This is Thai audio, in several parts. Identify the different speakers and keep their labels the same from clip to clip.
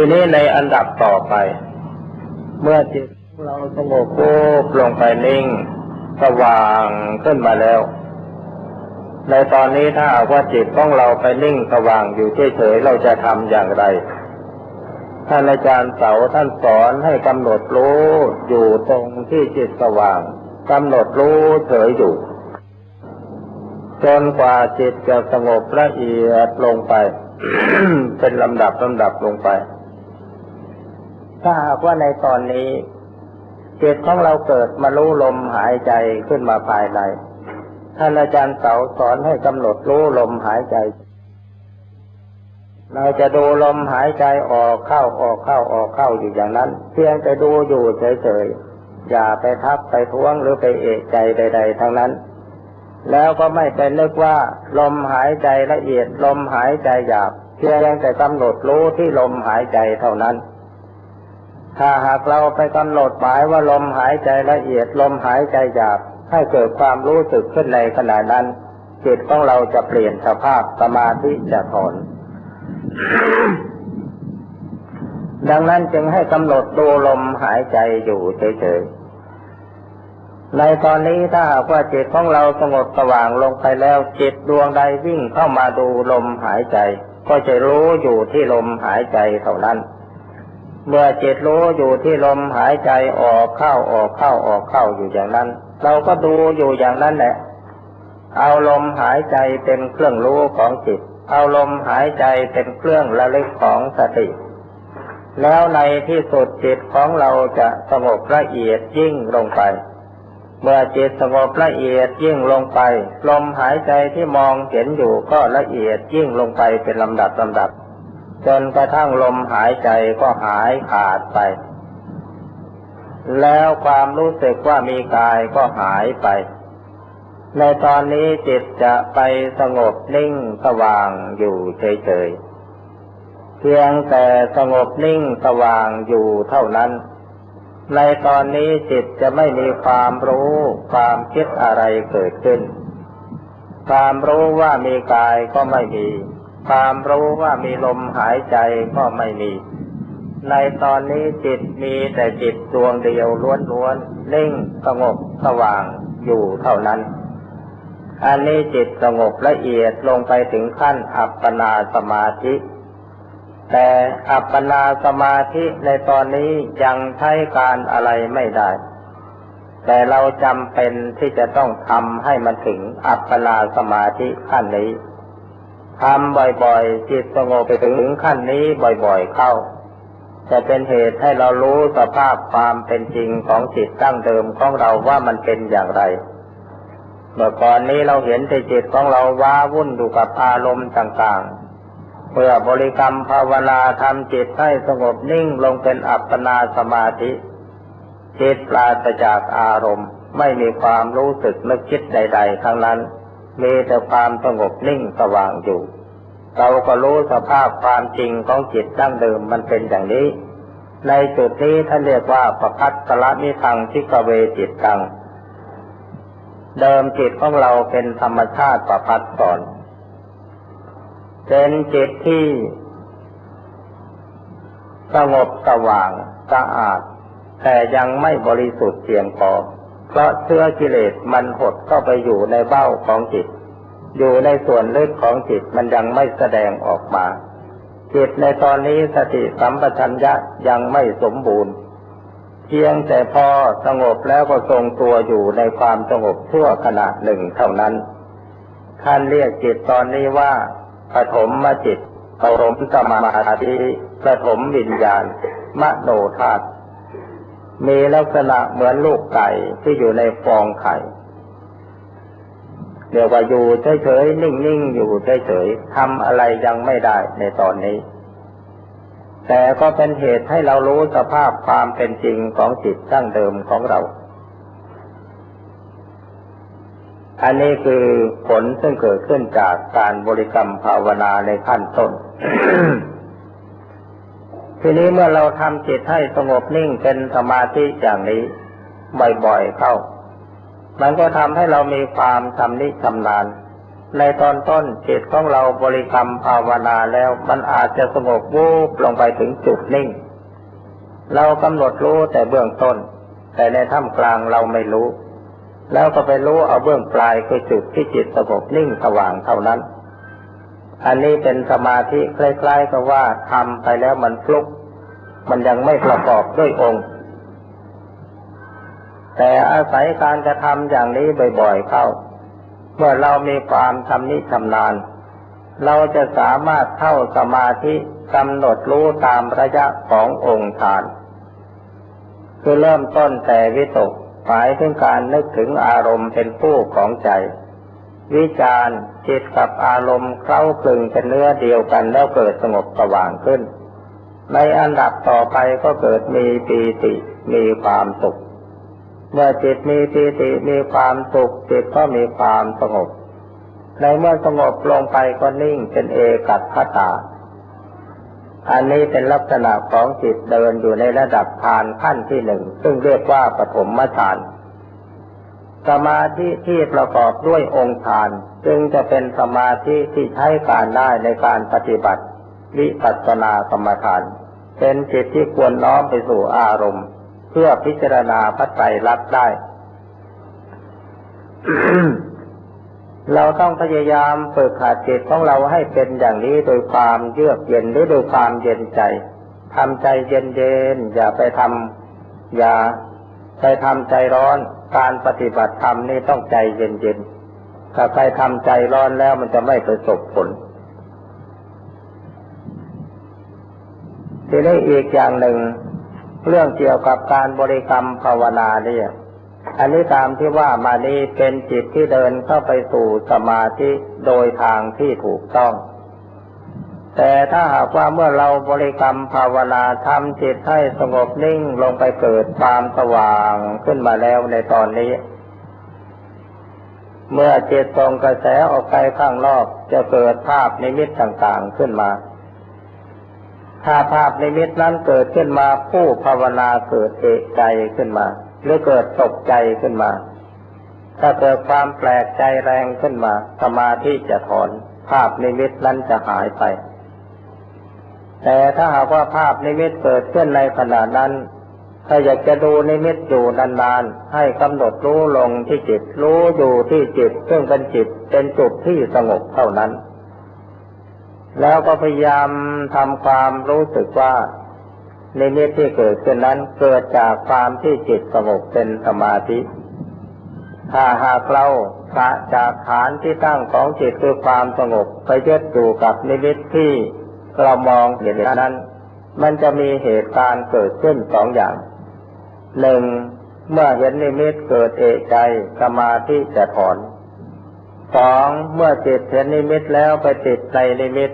Speaker 1: ทีนี้ในอันดับต่อไป เมื่อจิตของเราสงบรูปลงไปนิ่งสว่างขึ้นมาแล้ว ในตอนนี้ถ้าว่าจิตของเราไปนิ่งสว่างอยู่เฉยๆเราจะทำอย่างไรท่านอาจารย์เสาท่านสอนให้กำหนดรู้อยู่ตรงที่จิตสว่างกำหนดรู้เฉยอยู่ จนกว่าจิตจะสงบละเอียดลงไป เป็นลำดับลำดับลงไป ถ้าหากว่าในตอนนี้จิตของเราเกิดมารู้ลมหายใจขึ้นมาภายในท่านอาจารย์เสาสอนให้กำหนดรู้ลมหายใจ เราจะดูลมหายใจออกเข้าออกเข้าออกเข้าอยู่อย่างนั้น เพียงแต่ดูอยู่เฉยๆอย่าไปทับไปท้วงหรือไปเอะใจใด ๆ ทั้งนั้น แล้วก็ไม่ไปนึกว่า ลมหายใจละเอียด ลมหายใจหยาบ เพียงแต่กำหนดรู้ที่ลมหายใจเท่านั้น ถ้าหากเราไปกำหนดหมายว่าลมหายใจละเอียดลมหายใจหยาบให้เกิดความรู้สึกขึ้นในขณะนั้นจิตของเราจะเปลี่ยนสภาพสมาธิจะถอนดังนั้นจึงให้กำหนดดูลมหายใจอยู่เฉยๆ ในตอนนี้ถ้าหากว่าจิตของเราสงบสว่างลงไปแล้วจิตดวงใดวิ่งเข้ามาดูลมหายใจ ก็จะรู้อยู่ที่ลมหายใจเท่านั้น เมื่อจิตรู้อยู่ที่ลมหายใจออกเข้าออกเข้าออกเข้าอยู่อย่างนั้น เราก็ดูอยู่อย่างนั้นแหละ เอาลมหายใจเป็นเครื่องรู้ของจิต เอาลมหายใจเป็นเครื่องระลึกของสติ แล้วในที่สุดจิตของเราจะสงบละเอียดยิ่งลงไป เมื่อจิตสงบละเอียดยิ่งลงไป ลมหายใจที่มองเห็นอยู่ก็ละเอียดยิ่งลงไปเป็นลำดับลำดับ จนกระทั่งลมหายใจก็หายขาดไป แล้วความรู้สึกว่ามีกายก็หายไป ในตอนนี้จิตจะไปสงบนิ่งสว่างอยู่เฉยๆ เพียงแต่สงบนิ่งสว่างอยู่เท่านั้น ในตอนนี้จิตจะไม่มีความรู้ความคิดอะไรเกิดขึ้น ความรู้ว่ามีกายก็ไม่มี ความรู้ว่ามีลมหายใจก็ไม่มี ในตอนนี้จิตมีแต่จิตดวงเดียวล้วนๆนิ่งสงบสว่างอยู่เท่านั้น อันนี้จิตสงบละเอียดลงไปถึงขั้นอัปปนาสมาธิแต่อัปปนาสมาธิในตอนนี้ยังใช้การอะไรไม่ได้ แต่เราจำเป็นที่จะต้องทำให้มันถึงอัปปนาสมาธิขั้นนี้ ทำบ่อยๆ จิตสงบไปถึงขั้นนี้บ่อยๆเข้า จะเป็นเหตุให้เรารู้สภาพความเป็นจริงของจิตตั้งเดิมของเราว่ามันเป็นอย่างไร เมื่อก่อนนี้เราเห็นแต่จิตของเราว้าวุ่นอยู่กับอารมณ์ต่างๆ เมื่อบริกรรมภาวนาทำจิตให้สงบนิ่งลงเป็นอัปปนาสมาธิ จิตปราศจากอารมณ์ไม่มีความรู้สึกนึกคิดใด ๆ ทั้งนั้น มีแต่ความสงบนิ่งสว่างอยู่ เราก็รู้สภาพความจริงของจิตดั้งเดิมมันเป็นอย่างนี้ ในจุดนี้ท่านเรียกว่าประพัตละนิทังทิกเวจิตตัง เดิมจิตของเราเป็นธรรมชาติประพัดสอน เป็นจิตที่ สงบสว่างสะอาด แต่ยังไม่บริสุทธิ์เพียงพอ เพราะเชื้อกิเลสมันหดเข้าไปอยู่ในเบ้าของจิต อยู่ในส่วนลึกของจิตมันยังไม่แสดงออกมาจิตในตอนนี้สติสัมปชัญญะยังไม่สมบูรณ์ เพียงแต่พอสงบแล้วก็ทรงตัวอยู่ในความสงบชั่วขณะหนึ่งเท่านั้นท่านเรียกจิตตอนนี้ว่าปฐมมจิตปฐมสมาธิปฐมวิญญาณ มโนธาตุ มีลักษณะเหมือนลูกไก่ที่อยู่ในฟองไข่เรียกว่าอยู่เฉยๆนิ่งๆอยู่เฉยๆทำอะไรยังไม่ได้ในตอนนี้ แต่ก็เป็นเหตุให้เรารู้สภาพความเป็นจริงของจิตตั้งเดิมของเรา อันนี้คือผลซึ่งเกิดขึ้นจากการบริกรรมภาวนาในขั้นต้น ทีนี้เมื่อเราทำจิตให้สงบนิ่งเป็นสมาธิอย่างนี้ บ่อยๆเข้า มันก็ทำให้เรามีความชำนิชำนาญ ในตอนต้นจิตของเราบริกรรมภาวนาแล้วมันอาจจะสงบวูบลงไปถึงจุดนิ่ง เรากำหนดรู้แต่เบื้องต้น แต่ในท่ามกลางเราไม่รู้ แล้วก็ไปรู้เอาเบื้องปลายคือจุดที่จิตสงบนิ่งสว่างเท่านั้น อันนี้เป็นสมาธิคล้ายๆกับว่าทำไปแล้วมันฟลุก มันยังไม่ประกอบด้วยองค์ แต่อาศัยการกระทำอย่างนี้บ่อยๆเข้า เมื่อเรามีความชำนิชำนาญ เราจะสามารถเข้าสมาธิกำหนดรู้ตามระยะขององค์ฌาน คือเริ่มต้นแต่วิตกหมายถึงการนึกถึงอารมณ์เป็นผู้ของใจ วิจารจิตกับอารมณ์เข้าคลึงเป็นเนื้อเดียวกันแล้วเกิดสงบสว่างขึ้น ในอันดับต่อไปก็เกิดมีปีติมีความสุข เมื่อจิตมีปีติมีความสุขจิตก็มีความสงบ ในเมื่อสงบลงไปก็นิ่งเป็นเอกัตคตาอันนี้เป็นลักษณะของจิตเดินอยู่ในระดับฌานขั้นที่หนึ่งซึ่งเรียกว่าปฐมฌาน สมาธิที่ประกอบด้วยองค์ฌาน จึงจะเป็นสมาธิที่ใช้การได้ในการปฏิบัติ วิปัสสนากรรมฐาน เป็นจิตที่ควรน้อมไปสู่อารมณ์ เพื่อพิจารณาพระไตรลักษณ์ได้ เราต้องพยายามฝึกขาดจิตของเราให้เป็นอย่างนี้โดยความเยือกเย็นหรือโดยความเย็นใจทำใจเย็นเย็นๆอย่าไปทำอย่าไปทำใจร้อน การปฏิบัติธรรมนี่ต้องใจเย็นๆ ถ้าใครทำใจร้อนแล้วมันจะไม่ประสบผล ทีนี้อีกอย่างหนึ่ง เรื่องเกี่ยวกับการบริกรรมภาวนาเนี่ยอันนี้ตามที่ว่ามานี้เป็นจิตที่เดินเข้าไปสู่สมาธิโดยทางที่ถูกต้อง แต่ถ้าหากว่าเมื่อเราบริกรรมภาวนาทำจิตให้สงบนิ่งลงไปเกิดความสว่างขึ้นมาแล้วในตอนนี้ เมื่อจิตส่งกระแสออกไปข้างนอกจะเกิดภาพนิมิตต่างๆขึ้นมา ถ้าภาพนิมิตนั้นเกิดขึ้นมาผู้ภาวนาเกิดเอกใจขึ้นมา หรือเกิดตกใจขึ้นมา ถ้าเกิดความแปลกใจแรงขึ้นมาสมาธิจะถอน ภาพนิมิตนั้นจะหายไป แต่ถ้าหากว่าภาพนิมิตเกิดขึ้นในขณะนั้น ถ้าอยากจะดูนิมิตอยู่นานๆ ให้กำหนดรู้ลงที่จิต รู้อยู่ที่จิต ซึ่งเป็นจิตเป็นจุดที่สงบเท่านั้น แล้วก็พยายามทำความรู้สึกว่าในมิตที่เกิดขึ้นนั้นเกิดจากความที่จิตสงบเป็นสมาธิ ถ้าหากเราสะจากฐานที่ตั้งของจิตคือความสงบไปยึดอยู่กับนิมิตที่ เรามองเห็นนั้น มันจะมีเหตุการณ์เกิดขึ้นสองอย่าง หนึ่งเมื่อเห็นนิมิตเกิดเอกใจสมาธิจะถอนสองเมื่อจิตเห็นนิมิตแล้วไปติดในนิมิต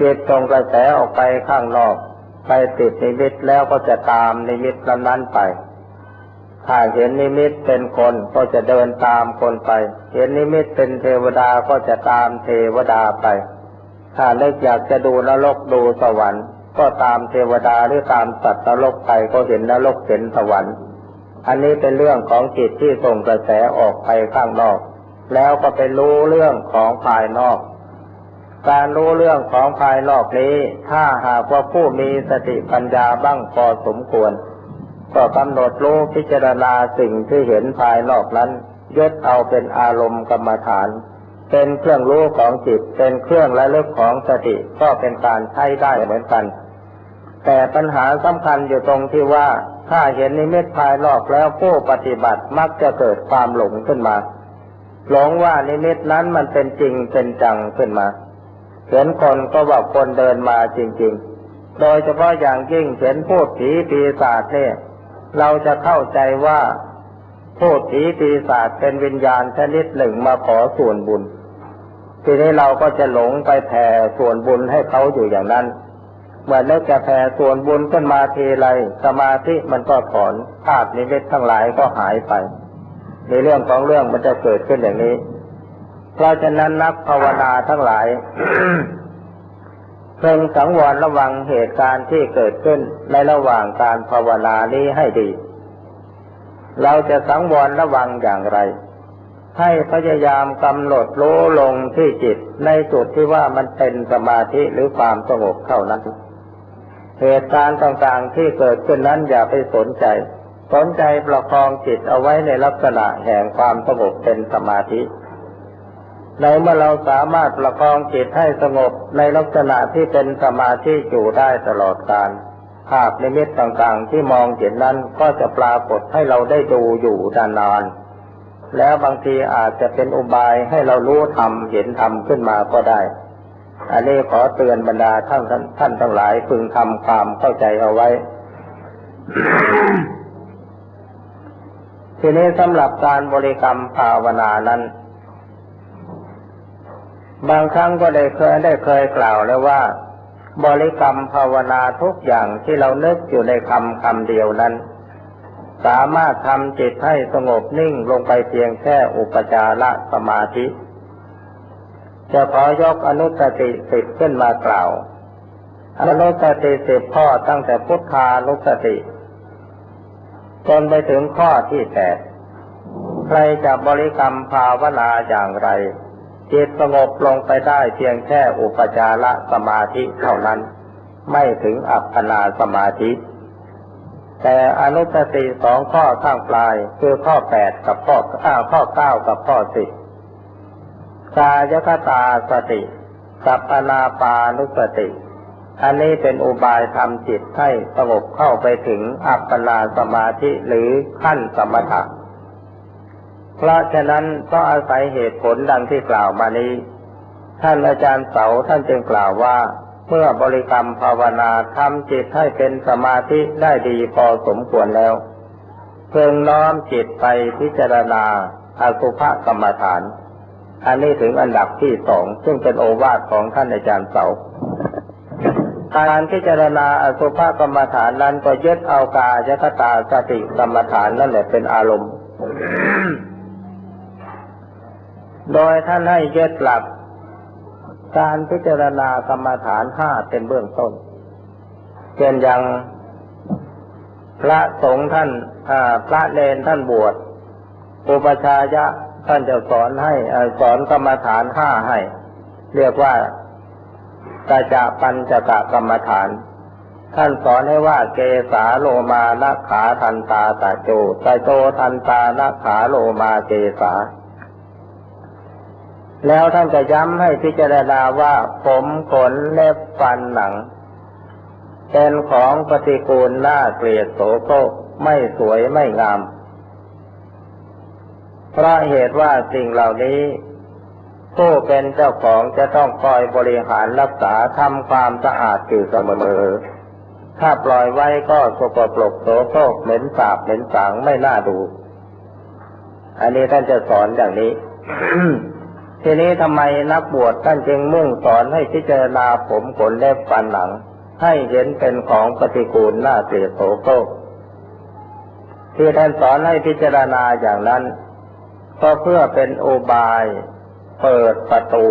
Speaker 1: จิตตรงกระแสออกไปข้างนอก ไปติดนิมิตแล้วก็จะตามนิมิตนั้นไป ถ้าเห็นนิมิตเป็นคนก็จะเดินตามคนไป เห็นนิมิตเป็นเทวดาก็จะตามเทวดาไป ถ้าเลิกอยากจะดูนรกดูสวรรค์ ก็ตามเทวดาหรือตามสัตว์นรกไปก็เห็นนรกเห็นสวรรค์ อันนี้เป็นเรื่องของจิตที่ส่งกระแสออกไปข้างนอก แล้วก็ไปรู้เรื่องของภายนอก การรู้เรื่องของภายนอกนี้ ถ้าหากว่าผู้มีสติปัญญาบ้างพอสมควร ก็กำหนดรู้พิจารณาสิ่งที่เห็นภายนอกนั้นยึดเอาเป็นอารมณ์กรรมฐาน เป็นเครื่องรู้ของจิต เป็นเครื่องระลึกของสติ ก็เป็นการใช้ได้เหมือนกัน แต่ปัญหาสำคัญอยู่ตรงที่ว่า ถ้าเห็นนิมิตภายนอกแล้วผู้ปฏิบัติมักจะเกิดความหลงขึ้นมา หลงว่านิมิตนั้นมันเป็นจริงเป็นจังขึ้นมา เห็นคนก็ว่าคนเดินมาจริง ๆ โดยเฉพาะอย่างยิ่งเห็นพูดผีปีศาจเนี่ยเราจะเข้าใจว่า พูดผีปีศาจเป็นวิญญาณชนิดหนึ่งมาขอส่วนบุญ ทีนี้เราก็จะหลงไปแผ่ส่วนบุญให้เขาอยู่อย่างนั้นเมื่อนึกจะแผ่ส่วนบุญขึ้นมาทีไรสมาธิมันก็ถอนภาพนิมิตทั้งหลายก็หายไป ในเรื่องของเรื่องมันจะเกิดขึ้นอย่างนี้ เพราะฉะนั้นนักภาวนาทั้งหลายเพ่งสังวรระวังเหตุการณ์ที่เกิดขึ้นในระหว่างการภาวนานี้ให้ดี เราจะสังวรระวังอย่างไร ให้พยายามกำหนดรู้ลงที่จิตในจุดที่ว่ามันเป็นสมาธิหรือความสงบเท่านั้น เหตุการณ์ต่างๆที่เกิดขึ้นนั้นอย่าไปสนใจ สนใจประคองจิตเอาไว้ในลักษณะแห่งความสงบเป็นสมาธิในเมื่อเราสามารถประคองจิตให้สงบในลักษณะที่เป็นสมาธิอยู่ได้ตลอดกาล ภาพนิมิตต่างๆ ที่มองเห็นนั้นก็จะปรากฏให้เราได้ดูอยู่นานๆแล้วบางทีอาจจะเป็นอุบายให้เรารู้ธรรมเห็นธรรมขึ้นมาก็ได้ อันนี้ขอเตือนบรรดาท่านท่านท่านทั้งหลายพึงทำความเข้าใจเอาไว้ ทีนี้สำหรับการบริกรรมภาวนานั้นบางครั้งก็ได้เคยได้เคยกล่าวแล้วว่า บริกรรมภาวนาทุกอย่างที่เรานึกอยู่ในคำคำเดียวนั้น สามารถทำจิตให้สงบนิ่งลงไปเพียงแค่อุปจารสมาธิ จะขอยกอนุสติสิบขึ้นมากล่าว อนุสติสิบข้อตั้งแต่พุทธานุสติ จนไปถึงข้อที่แปดใครจะบริกรรมภาวนาอย่างไร จิตสงบลงไปได้เพียงแค่อุปจารสมาธิเท่านั้น ไม่ถึงอัปปนาสมาธิ แต่อนุสติสองข้อข้างปลายคือข้อแปดกับข้ออ้าข้อเก้ากับข้อสิบกายคตาสติกับอนาปานุสติ อันนี้เป็นอุบายทำจิตให้สงบเข้าไปถึงอัปปนาสมาธิหรือขั้นสมถะ เพราะฉะนั้นก็อาศัยเหตุผลดังที่กล่าวมานี้ ท่านอาจารย์เสาท่านจึงกล่าวว่า เมื่อบริกรรมภาวนาทำจิตให้เป็นสมาธิได้ดีพอสมควรแล้ว เพิ่งน้อมจิตไปพิจารณาอสุภกรรมฐาน อันนี้ถึงอันดับที่สองซึ่งเป็นโอวาทของท่านอาจารย์เสาการพิจารณาอสุภกรรมฐานนั้นก็ยึดเอากายคตาสติกรรมฐานนั่นแหละเป็นอารมณ์ โดยท่านให้ยึดหลัก การพิจารณากรรมฐานห้าเป็นเบื้องต้นเช่นอย่างพระสงฆ์ท่านพระเลนท่านบวชอุปชายะท่านจะสอนให้สอนกรรมฐานห้าให้ เรียกว่ากาจะปัญจกะกรรมฐาน ท่านสอนให้ว่าเกสาโลมานะขาทันตาตาโจตาโจทันตานะขาโลมาเกสา แล้วท่านก็ย้ำให้พิจารณาว่าผมขนเล็บฟันหนัง เป็นของปฏิกูลน่าเกลียดโสโครกไม่สวยไม่งาม เพราะเหตุว่าสิ่งเหล่านี้ ผู้เป็นเจ้าของจะต้องคอยบริหารรักษาทำความสะอาดอยู่เสมอ ถ้าปล่อยไว้ก็สกปรกโสโครกเหม็นสาบเหม็นสางไม่น่าดู อันนี้ท่านจะสอนอย่างนี้ ทีนี้ทำไมนักบวชท่านจึงมุ่งสอนให้พิจารณาผมขนเล็บฟันหนัง ให้เห็นเป็นของปฏิกูลน่าเกลียโสโครกที่ท่านสอนให้พิจารณาอย่างนั้น ก็เพื่อเป็นโอบาย เปิดประตู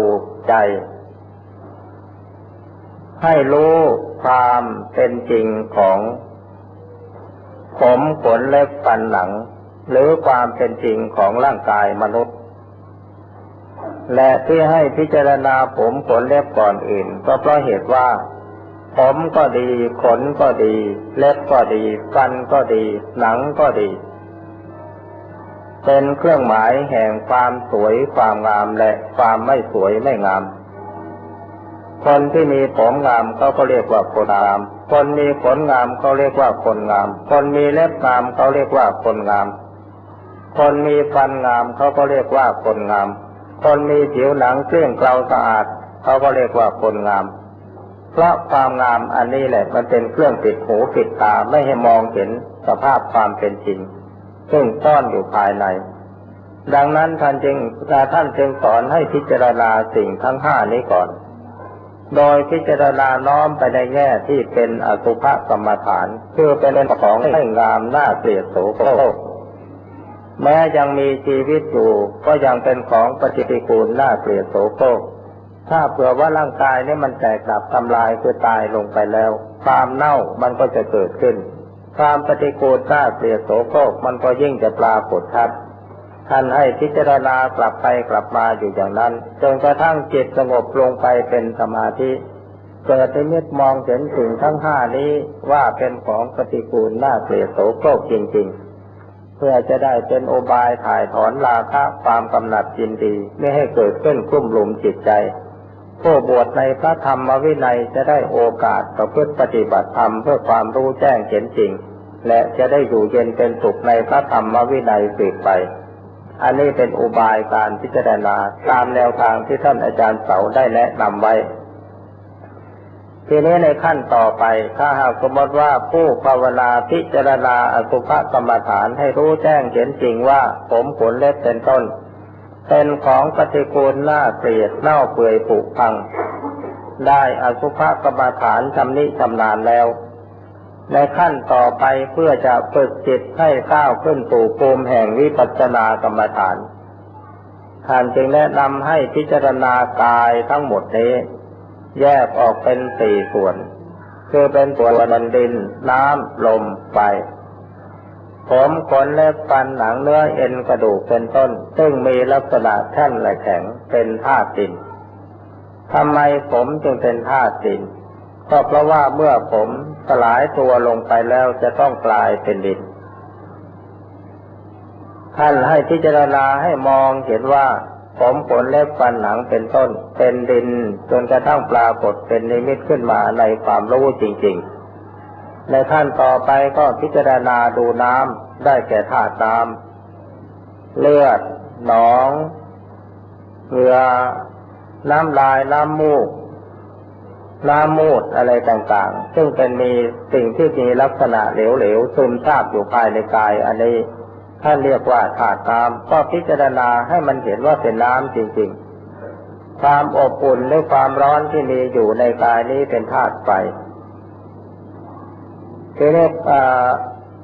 Speaker 1: ใจ ให้รู้ความเป็นจริงของผมขนเล็บฟันหนัง หรือความเป็นจริงของร่างกายมนุษย์ และที่ให้พิจารณาผมขนเล็บก่อนอื่น ก็เพราะเหตุว่า ผมก็ดี ขนก็ดี เล็บก็ดี ฟันก็ดี หนังก็ดี เป็นเครื่องหมายแห่งความสวยความงามและความไม่สวยไม่งาม คนที่มีผมงามเขาก็เรียกว่าคนงาม คนมีขนงามเขาเรียกว่าคนงาม คนมีเล็บงามเขาเรียกว่าคนงาม คนมีฟันงามเขาก็เรียกว่าคนงาม คนมีผิวหนังเกลี้ยงเกลาสะอาดเขาก็เรียกว่าคนงาม เพราะความงามอันนี้แหละมันเป็นเครื่องปิดหูปิดตาไม่ให้มองเห็นสภาพความเป็นจริง ซึ่งซ่อนอยู่ภายใน ดังนั้นท่านจึงท่านจึงสอนให้พิจารณาสิ่งทั้งห้านี้ก่อน โดยพิจารณาน้อมไปในแง่ที่เป็นอสุภกรรมฐาน คือเป็นของไม่งามน่าเกลียดโสโครก แม้ยังมีชีวิตอยู่ ก็ยังเป็นของปฏิกูลน่าเกลียดโสโครกถ้าเผื่อว่าร่างกายนี่มันแตกดับทำลายคือตายลงไปแล้ว ความเน่ามันก็จะเกิดขึ้น ความปฏิกูลน่าเกลียดโสโครกมันก็ยิ่งจะปรากฏชัดท่านให้พิจารณากลับไปกลับมาอยู่อย่างนั้นจนกระทั่งจิตสงบลงไปเป็นสมาธิเกิดในมิตมองเห็นสิ่งทั้งห้านี้ว่าเป็นของปฏิกูลน่าเกลียดโสโครกจริง ๆ เพื่อจะได้เป็นโอบายถ่ายถอนราคะความกำหนัดยินดีไม่ให้เกิดขึ้นกลุ่มหลุมจิตใจ ผู้บวชในพระธรรมวินัยจะได้โอกาสประพฤติปฏิบัติธรรมเพื่อความรู้แจ้งเห็นจริง และจะได้อยู่เย็นเป็นสุขในพระธรรมวินัยสืบไป อันนี้เป็นอุบายการพิจารณาตามแนวทางที่ท่านอาจารย์เสาได้แนะนำไว้ ทีนี้ในขั้นต่อไป ถ้าหากสมมติว่าผู้ภาวนาพิจารณาอสุภกรรมฐานให้รู้แจ้งเห็นจริงว่าผมขนเล็บเป็นต้น เป็นของปฏิกูลน่าเกลียดเน่าเปื่อยผุพัง ได้อสุภกรรมฐานชำนิชำนาญแล้ว ในขั้นต่อไปเพื่อจะฝึกจิตให้ก้าวขึ้นสู่ภูมิแห่งวิปัสสนากรรมฐานท่านจึงแนะนำให้พิจารณากายทั้งหมดนี้ แยกออกเป็นสี่ส่วน คือเป็นส่วนดิน น้ำลมไฟผมขนเล็บฟันหนังเนื้อเอ็นกระดูกเป็นต้น ซึ่งมีลักษณะแท่นและแข็งเป็นธาตุดินทำไมผมจึงเป็นธาตุดินก็เพราะว่าเมื่อผมสลายตัวลงไปแล้วจะต้องกลายเป็นดิน ท่านให้พิจารณาให้มองเห็นว่า ผมขนเล็บฟันหนังเป็นต้น เป็นดินจนกระทั่งปรากฏเป็นนิมิตขึ้นมาในความรู้จริง ๆ ในขั้นต่อไปก็พิจารณาดูน้ำได้แก่ธาตุน้ำเลือดหนองเหงื่อน้ำลายน้ำมูกน้ำมูดอะไรต่างๆ ซึ่งเป็นมีสิ่งที่มีลักษณะเหลวๆซึมซาบอยู่ภายในกายอันนี้ ท่านเรียกว่าธาตุน้ำก็พิจารณาให้มันเห็นว่าเป็นน้ำจริงๆ ความอบอุ่นและความร้อนที่มีอยู่ในกายนี้เป็นธาตุไฟคือเรียก